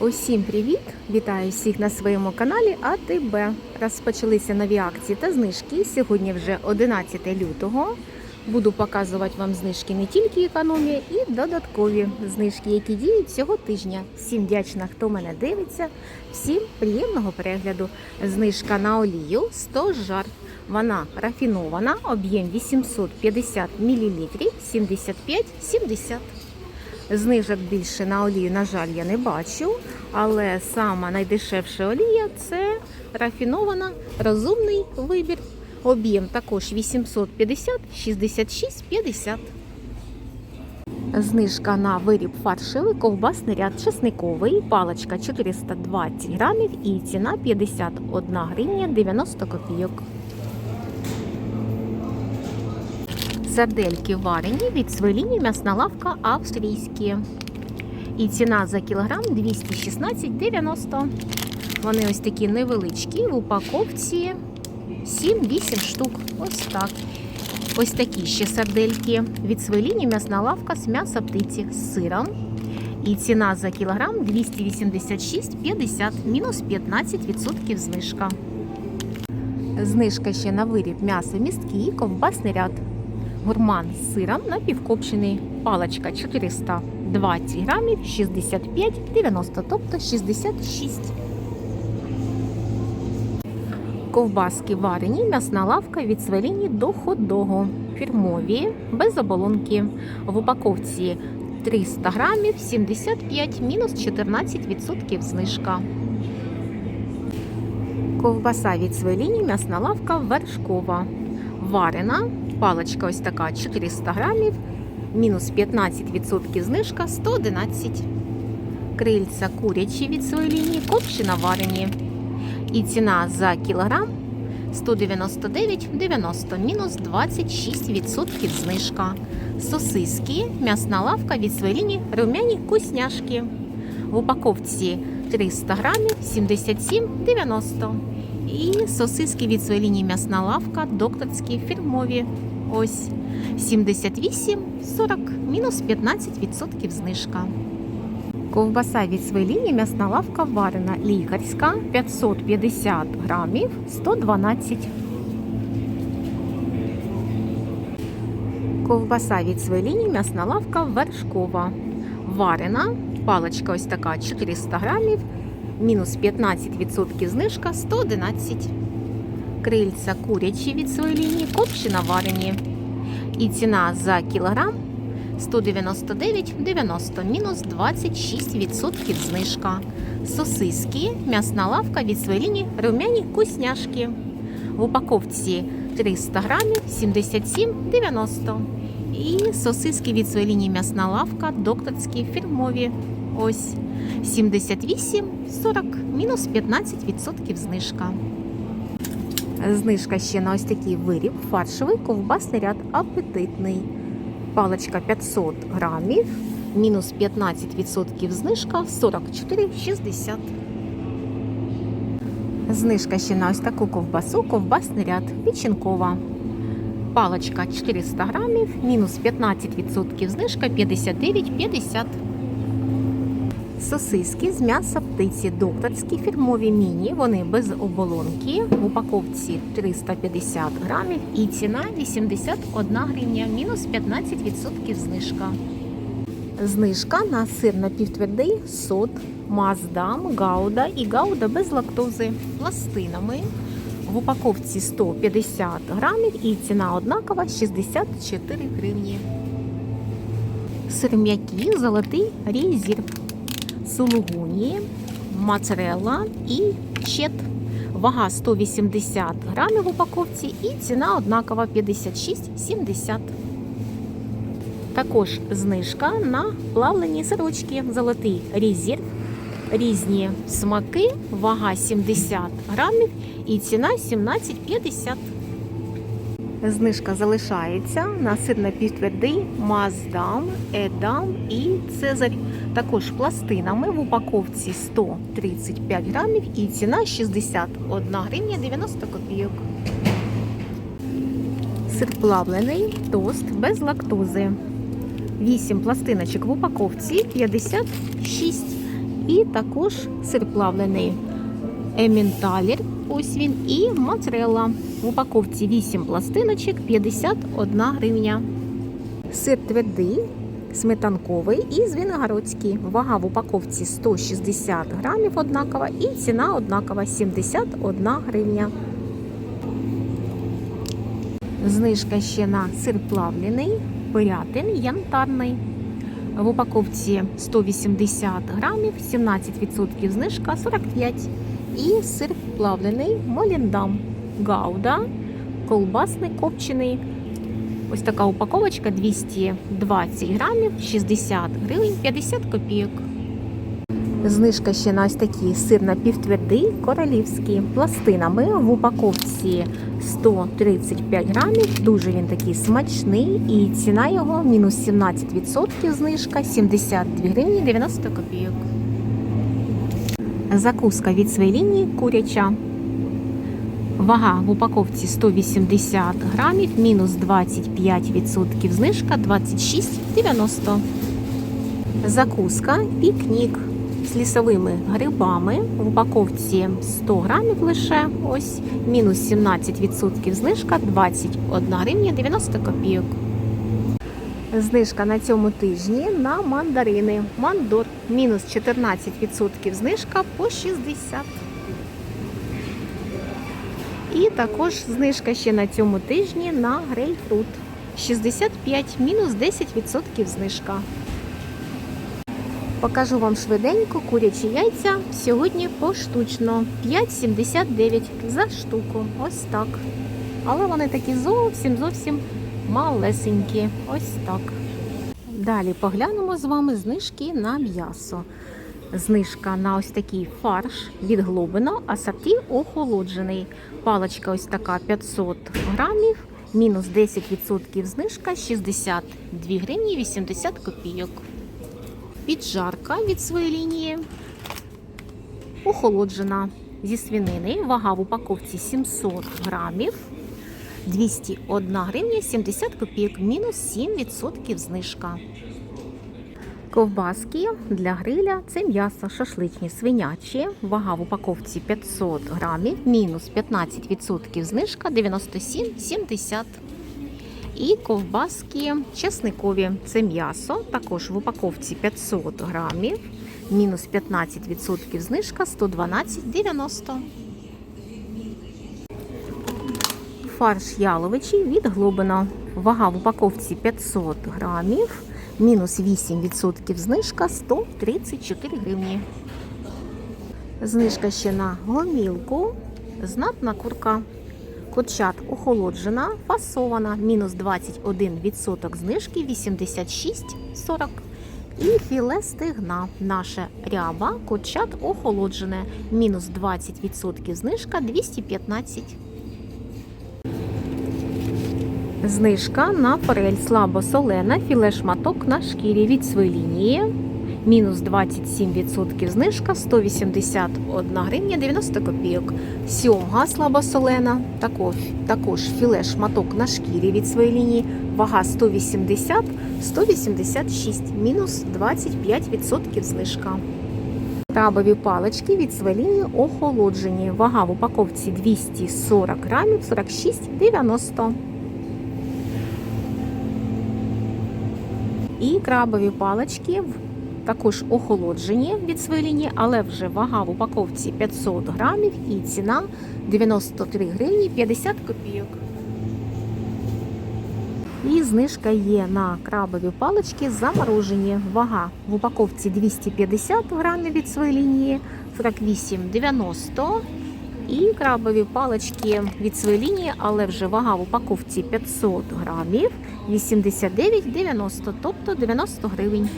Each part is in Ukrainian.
Усім привіт! Вітаю всіх на своєму каналі АТБ. Розпочалися нові акції та знижки. Сьогодні вже 11 лютого. Буду показувати вам знижки не тільки економія, і додаткові знижки, які діють цього тижня. Всім вдячна, хто мене дивиться. Всім приємного перегляду. Знижка на олію 100 жар. Вона рафінована, об'єм 850 мл 75-70. Знижок більше на олію, на жаль, я не бачу. Але сама найдешевша олія це рафінована, розумний вибір. Об'єм також 850, 66, 50. Знижка на виріб фаршевий, ковбасний ряд чесниковий, паличка 420 грамів і ціна 51 гривня 90 копійок. Сардельки варені від свеліні м'ясна лавка австрійські. І ціна за кілограм 216,90. Вони ось такі невеличкі в упаковці 7-8 штук. Ось так. Ось такі ще сардельки від свеліні м'ясна лавка з м'яса птиці з сиром. І ціна за кілограм 286,50, мінус 15% знижка. Знижка ще на виріб м'ясо місткий, ковбасний ряд. Гурман з сиром напівкопчений. Паличка 420 грамів, 65,90, тобто 66. Ковбаски варені, м'ясна лавка від свеліні до хот-догу. Фірмові, без оболонки. В упаковці 300 грамів, 75, мінус 14% знижка. Ковбаса від свеліні, м'ясна лавка вершкова. Варена, паличка ось така 400 грамів, мінус 15% знижка 111. Крильця курячі від свеліні, копчена варені. І ціна за кілограм 199,90, мінус 26% знижка. Сосиски, м'ясна лавка від свеліні, румяні кусняшки. В упаковці 300 грамів 77,90. І сосиски від свеліні м'ясна лавка, докторські фірмові. Ось 78,40, мінус 15% знижка. Ковбаса від свеліні м'ясна лавка варена лікарська 550 грамів 112. Ковбаса від свеліні м'ясна лавка вершкова. Варена. Паличка ось така 400 грамів. Мінус 15% знижка 111. Крильця курячі від свеліні, копчена варені. І ціна за кілограм 199,90, мінус 26% знижка. Сосиски, м'ясна лавка від свеліні, румяні кусняшки. В упаковці 300 грамів 77,90. І сосиски від свеліні м'ясна лавка, докторські фірмові. Ось 78,40, мінус 15% знижка. Знижка ще на ось такий виріб, фаршовий ковбасний ряд апетитний. Паличка 500 грамів, мінус 15% знижка 44,60. Знижка ще на ось таку ковбасу, ковбасний ряд печінкова. Паличка 400 грамів, мінус 15% знижка 59,50. Сосиски з м'яса птиці докторські фірмові міні. Вони без оболонки. В упаковці 350 грамів і ціна 81 гривня, мінус 15% знижка. Знижка на сир напівтвердий сот, маздам, гауда і гауда без лактози пластинами. В упаковці 150 грамів і ціна однакова 64 гривні. Сир м'який, золотий різір сулугуні, моцарелла і чет. Вага 180 грамів в упаковці і ціна однакова 56,70. Також знижка на плавлені сирочки. Золотий резерв. Різні смаки, вага 70 грамів і ціна 17,50. Знижка залишається на сир напівтвердий Маздам, Едам і Цезарь. Також пластинами в упаковці 135 грамів і ціна 61 гривня 90 копійок. Сир плавлений, тост без лактози. 8 пластиночок в упаковці 56. І також сир плавлений ементалір. Ось він і моцарелла. В упаковці 8 пластиночок 51 гривня. Сир твердий, сметанковий і звенигородський. Вага в упаковці 160 грамів однакова і ціна однакова 71 гривня. Знижка ще на сир плавлений, пирятин, янтарний. В упаковці 180 грамів, 17% знижка 45. І сир плавлений моліндам. Гауда, колбасний копчений. Ось така упаковочка 220 грамів, 60 гривень, 50 копійок. Знижка ще на ось такий сир напівтвердий королівський пластинами в упаковці 135 грамів. Дуже він такий смачний і ціна його мінус 17% знижка 72 гривні 90 копійок. Закуска від своєї лінії куряча. Вага в упаковці 180 грамів, мінус 25% знижка 26,90. Закуска пікнік з лісовими грибами в упаковці 100 грамів лише ось мінус 17% знижка 21 гривня 90 копійок. Знижка на цьому тижні на мандарини. Мандор мінус 14% знижка по 60. І також знижка ще на цьому тижні на грейпфрут. 65 мінус 10% знижка. Покажу вам швиденько курячі яйця. Сьогодні поштучно 5,79 за штуку. Ось так. Але вони такі зовсім зовсім малесенькі. Ось так. Далі поглянемо з вами знижки на м'ясо. Знижка на ось такий фарш від Глобино, асорті охолоджений. Паличка ось така 500 грамів, мінус 10% знижка 62 гривні 80 копійок. Піджарка від своєї лінії. Охолоджена зі свинини. Вага в упаковці 700 грамів. 201 гривня 70 копійок, мінус 7% знижка. Ковбаски для гриля це м'ясо шашличні свинячі. Вага в упаковці 500 грамів, мінус 15% знижка 97,70. І ковбаски чесникові. Це м'ясо, також в упаковці 500 грамів, мінус 15% знижка 112,90. Фарш яловичий від Глобина. Вага в упаковці 500 грамів, мінус 8% знижка 134 гривні. Знижка ще на гомілку, знатна курка. Курчат охолоджена, фасована, мінус 21% знижки 86,40. І філе стегна. Наша ряба, курчат охолоджене, мінус 20% знижка 215. Знижка на форель слабосолена, філе шматок на шкірі від своєї лінії. Мінус 27% знижка 181 гривня 90 копійок. Сьомга слабосолена, також, також філе шматок на шкірі від своєї лінії. Вага 180, 186, мінус 25% знижка. Крабові палички від своєї лінії охолоджені. Вага в упаковці 240 грамів 46,90. І крабові палички також охолоджені від своєї але вже вага в упаковці 500 грамів і ціна 93 гривні 50 копійок. І знижка є на крабові палички заморожені. Вага в упаковці 250 грамів від своєї лінії 48,90. І крабові палички від своєї лінії, але вже вага в упаковці 500 грамів 89,90, тобто 90 гривень.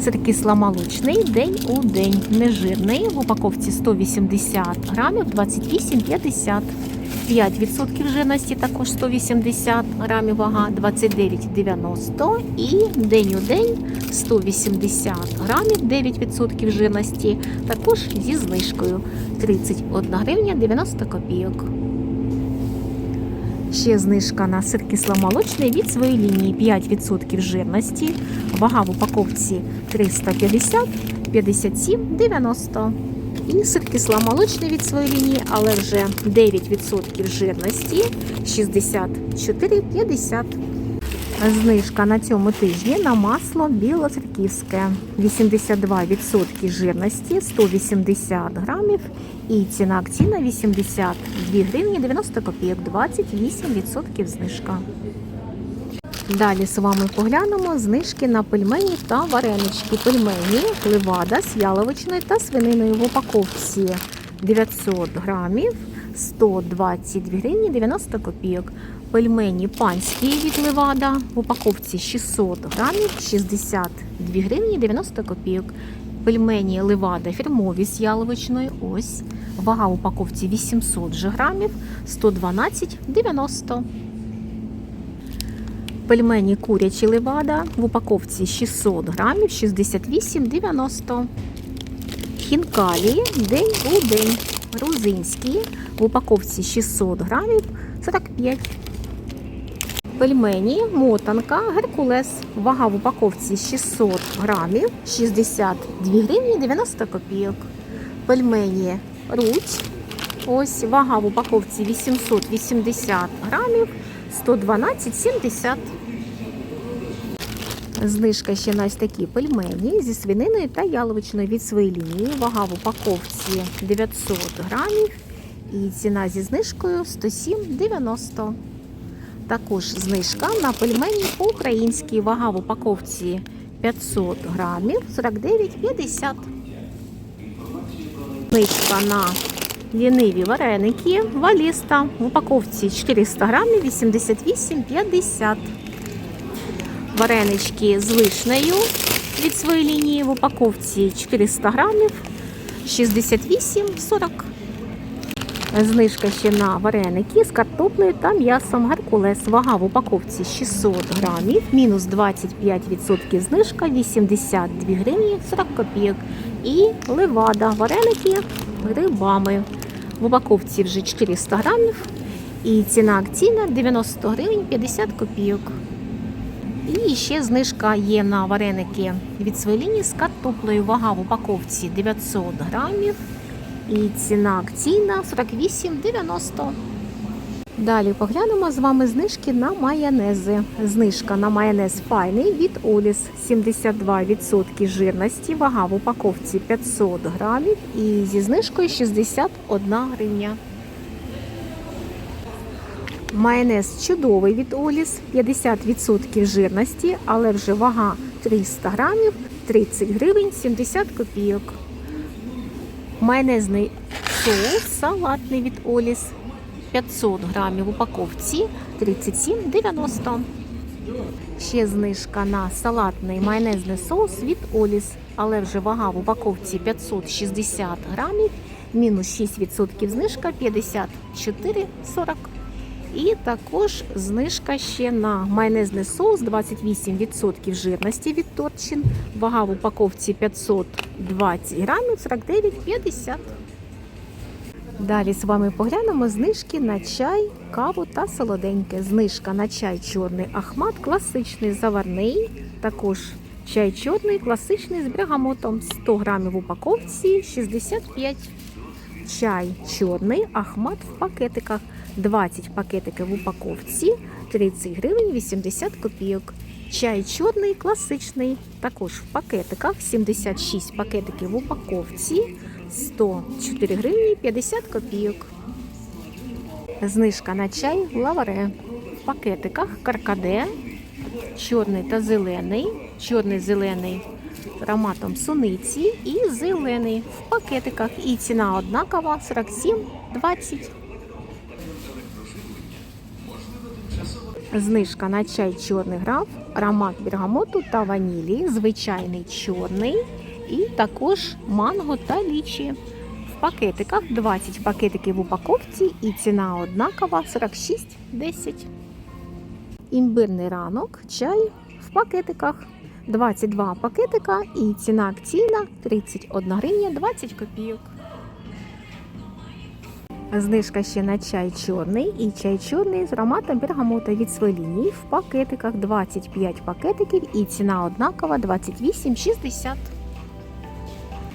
Це сламолочний день у день, нежирний. В упаковці 180 грамів 28,50. 5% жирності також 180 грамів вага 29,90. І день у день 180 грамів 9% жирності, також зі знижкою 31 гривня 90 копійок. Ще знижка на сир кисломолочний від своєї лінії 5% жирності. Вага в упаковці 350, 57,90. І сир кисломолочний від своєї лінії, але вже 9% жирності 64,50. Знижка на цьому тижні на масло білоцерківське 82% жирності 180 грамів і ціна акційна 82 гривні 90 копійок, 28% знижка. Далі з вами поглянемо знижки на пельмені та варенички. Пельмені Левада з яловичною та свининою в упаковці 900 грамів 122 гривні 90 копійок. Пельмені панські від Левада в упаковці 600 грамів 62 гривні 90 копійок. Пельмені Левада фірмові з яловичною. Ось вага в упаковці 800 же грамів 112,90. Пельмені курячі левада в упаковці 600 грамів 68,90. Хінкалі день у день. Грузинські в упаковці 600 грамів 45. Пельмені мотанка Геркулес. Вага в упаковці 600 грамів 62 гривні 90 копійок. Пельмені Руть. Ось вага в упаковці 880 грамів 112,70. Знижка ще на ось такі пельмені зі свининою та яловичною від своєї лінії. Вага в упаковці 900 грамів і ціна зі знижкою 107,90. Також знижка на пельмені по-українськи. Вага в упаковці 500 грамів 49,50. Знижка на ліниві вареники валіста в упаковці 400 грамів 88,50. Варенички з вишнею від своєї лінії в упаковці 400 грамів 68,40. Знижка ще на вареники з картоплею та м'ясом Геркулес. Вага в упаковці 600 грамів, мінус 25% знижка 82 гривні 40 копійок. І левада вареники грибами. В упаковці вже 400 грамів. І ціна акційна 90 гривень 50 копійок. І ще знижка є на вареники від своєї лінії з картоплею. Вага в упаковці 900 грамів. І ціна акційна 48,90. Далі поглянемо з вами знижки на майонези. Знижка на майонез файний від Оліс 72% жирності. Вага в упаковці 500 грамів і зі знижкою 61 гривня. Майонез чудовий від Оліс 50% жирності, але вже вага 300 грамів 30 гривень 70 копійок. Майонезний соус салатний від Оліс 500 грамів в упаковці 37,90. Ще знижка на салатний майонезний соус від Оліс, але вже вага в упаковці 560 грамів, мінус 6% знижка 54,40. І також знижка ще на майонезний соус 28% жирності від Торчин. Вага в упаковці 520 грамів 49,50. Далі з вами поглянемо знижки на чай, каву та солоденьке. Знижка на чай чорний Ахмат, класичний заварний. Також чай чорний, класичний з бергамотом 100 грамів в упаковці 65. Чай чорний Ахмат в пакетиках. 20 пакетиків в упаковці 30 гривень 80 копійок. Чай чорний класичний, також в пакетиках 76 пакетиків в упаковці 104 гривні 50 копійок. Знижка на чай лаваре. В пакетиках каркаде, чорний та зелений, чорний зелений ароматом суниці і зелений в пакетиках. І ціна однакова 47,20. Знижка на чай чорний граф, аромат бергамоту та ванілі, звичайний чорний і також манго та лічі. В пакетиках 20 пакетиків в упаковці і ціна однакова 46,10. Імбирний ранок, чай в пакетиках 22 пакетика і ціна акційна 31 гривня 20 копійок. Знижка ще на чай чорний і чай чорний з ароматом бергамота від своєї лінії в пакетиках 25 пакетиків і ціна однакова 28,60.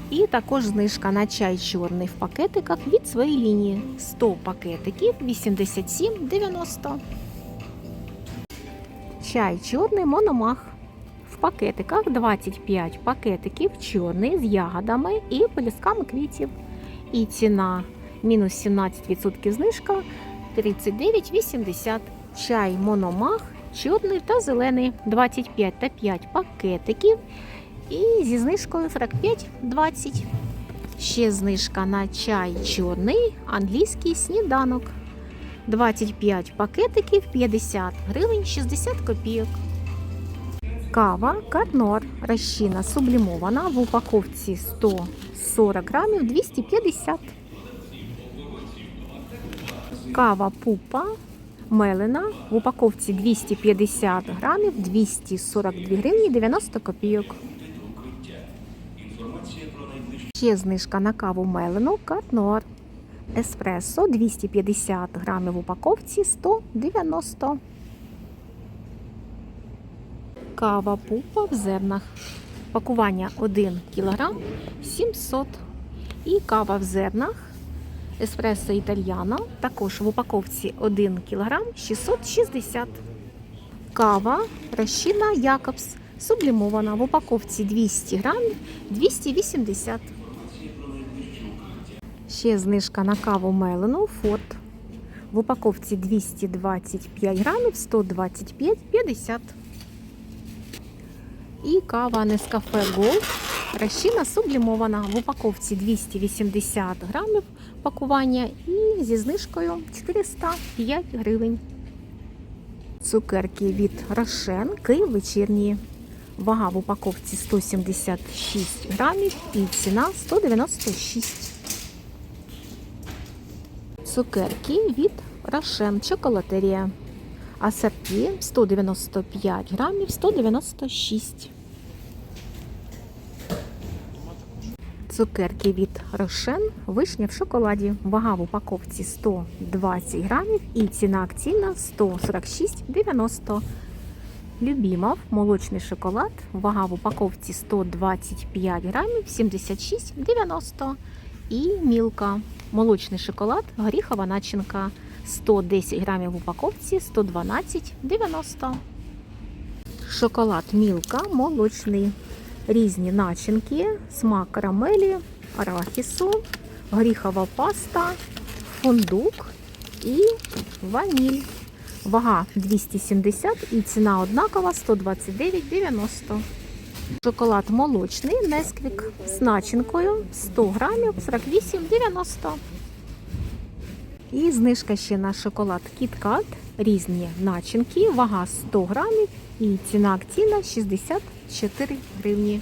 І також знижка на чай чорний в пакетиках від своєї лінії. 100 пакетиків 87,90. Чай чорний мономах. В пакетиках 25 пакетиків чорний з ягодами і пелюсками квітів. І ціна мінус 17% знижка 39,80. Чай мономах, чорний та зелений 25 та 5 пакетиків. І зі знижкою 45,20. Ще знижка на чай чорний, англійський сніданок. 25 пакетиків 50 гривень 60 копійок. Кава Карнор розчина сублімована в упаковці 140 грамів 250. Кава пупа мелена в упаковці 250 грамів 242 гривні 90 копійок. Ще знижка на каву мелену Карнор. Еспресо 250 грамів в упаковці 190. Кава пупа в зернах. Пакування 1 кг 700. І кава в зернах. Еспресо італьяно. Також в упаковці 1 кг 660. Кава розчинна Якобс. Сублімована в упаковці 200 грамів 280. Ще знижка на каву Мелену Форт. В упаковці 225 грамів 125,50. І кава Нескафе Голд. Розчина сублімована в упаковці 280 грамів пакування і зі знижкою 405 гривень. Цукерки від Рошен Київ вечірні. Вага в упаковці 176 грамів і ціна 196. Цукерки від Рошен Чоколатерія. Асорті 195 грамів 196. Цукерки від Рошен вишня в шоколаді. Вага в упаковці 120 грамів і ціна акційна 146,90. Любімов молочний шоколад. Вага в упаковці 125 грамів 76,90. І мілка. Молочний шоколад, горіхова начинка 110 грамів в упаковці 112,90. Шоколад мілка молочний різні начинки, смак карамелі, арахісу, горіхова паста, фундук і ваніль. Вага 270 і ціна однакова 129,90. Шоколад молочний, несквік з начинкою 100 грамів 48,90. І знижка ще на шоколад Кіткат. Різні начинки, вага 100 грамів і ціна актіна 60 4 гривні.